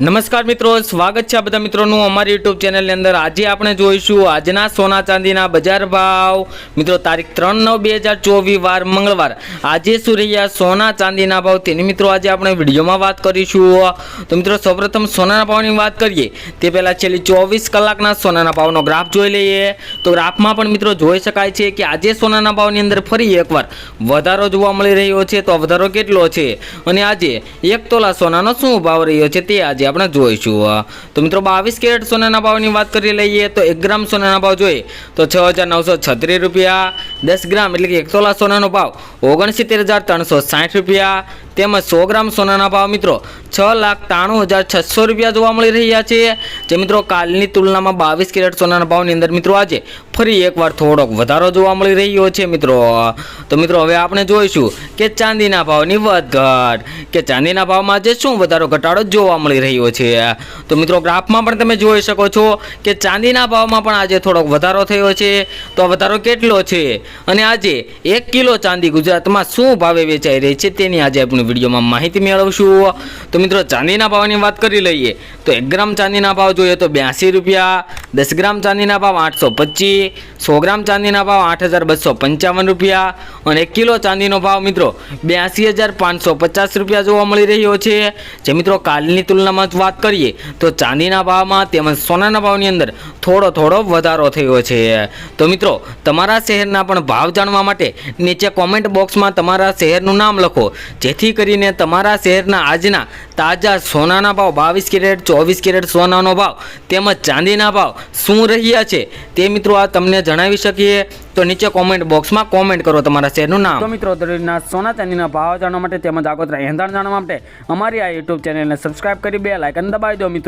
નમસ્કાર મિત્રો, સ્વાગત છે બધા મિત્રોનું અમારી યુટ્યુબ ચેનલની અંદર. આજે આપણે જોઈશું આજના સોના ચાંદીના બજાર ભાવ. મિત્રો, તારીખ ત્રણ નવ બે હજાર ચોવીસ, વાર મંગળવાર. આજે સુરૈયા સોના ચાંદીના ભાવ તેની મિત્રો, આજે આપણે વિડીયોમાં વાત કરીશું. તો મિત્રો, સૌપ્રથમ સોનાના ભાવની વાત કરીએ, તે પહેલાં છેલ્લી ચોવીસ કલાકના સોનાના ભાવનો ગ્રાફ જોઈ લઈએ. તો ગ્રાફમાં પણ મિત્રો જોઈ શકાય છે કે આજે સોનાના ભાવની અંદર ફરી એકવાર વધારો જોવા મળી રહ્યો છે. તો વધારો કેટલો છે? અને આજે એક તોલા સોનાનો શું ભાવ રહ્યો છે તે આજે આપણે જોઈશું તો મિત્રો બાવીસ કેરેટ સોનાના ભાવની વાત કરી લઈએ તો એક ગ્રામ સોનાના ભાવ જોઈએ તો છ હજાર નવસો છત્રીસ રૂપિયા દસ ગ્રામ એટલે કે એક તોલા સોનાનો ભાવ. ઓગણસિત્તેર હજાર ત્રણસો સાઠ રૂપિયા. તેમજ સો ગ્રામ સોનાના ભાવ મિત્રો છ લાખ ત્રાણું હજાર છસો રૂપિયા જોવા મળી રહ્યા છે. જે મિત્રો કાલની તુલનામાં બાવીસ કેરેટ સોનાના ભાવની અંદર મિત્રો આજે ફરી એકવાર થોડોક વધારો જોવા મળી રહ્યો છે મિત્રો. તો મિત્રો હવે આપણે જોઈશું કે ચાંદીના ભાવની વધઘટ, કે ચાંદીના ભાવમાં આજે શું વધારો ઘટાડો જોવા મળી રહ્યો છે. તો મિત્રો ગ્રાફમાં પણ તમે જોઈ શકો છો કે ચાંદીના ભાવમાં પણ આજે થોડોક વધારો થયો છે. તો વધારો કેટલો છે? અને આજે એક કિલો ચાંદી ગુજરાતમાં શું ભાવે વેચાઈ રહી છે તેની આજે આપણે વિડીયોમાં માહિતી મેળવશું. તો મિત્રો, ચાંદીના ભાવની વાત કરી લઈએ, તો એક ગ્રામ ચાંદીના ભાવ જોઈએ તો બ્યાસી રૂપિયા, દસ ગ્રામ ચાંદીના ભાવ આઠસો પચીસ, સો ગ્રામ ચાંદીના ભાવ આઠ હજાર બસો પંચાવન રૂપિયા અને એક કિલો ચાંદીનો ભાવ મિત્રો બ્યાસી હજાર પાંચસો પચાસ રૂપિયા જોવા મળી રહ્યો છે. જે મિત્રો, કાલની તુલનામાં વાત કરીએ, તો ચાંદીના ભાવમાં તેમજ સોનાના ભાવની અંદર થોડો થોડો વધારો થયો છે. તો મિત્રો, તમારા શહેરના પણ ભાવ જાણવા માટે નીચે કોમેન્ટ બોક્સમાં તમારા શહેરનું નામ લખો. જેથી કરીને તમારા શહેરના આજના તાજા સોનાના ભાવ, બાવીસ કેરેટ, ચોવીસ કેરેટ સોનાનો ભાવ તેમજ ચાંદીના ભાવ શું રહ્યા છે તે મિત્રો આ તમને જણાવી શકીએ. તો નીચે કોમેન્ટ બોક્સમાં કોમેન્ટ કરો તમારા શહેરનું નામ. તો મિત્રો દરરોજના સોના, ચાંદીના ભાવ જાણવા માટે તેમજ આગોતરા એંધાણ જાણવા માટે અમારી આ યુટ્યુબ ચેનલને સબસ્ક્રાઇબ કરી, બે લાઇકન દબાવી દો મિત્રો.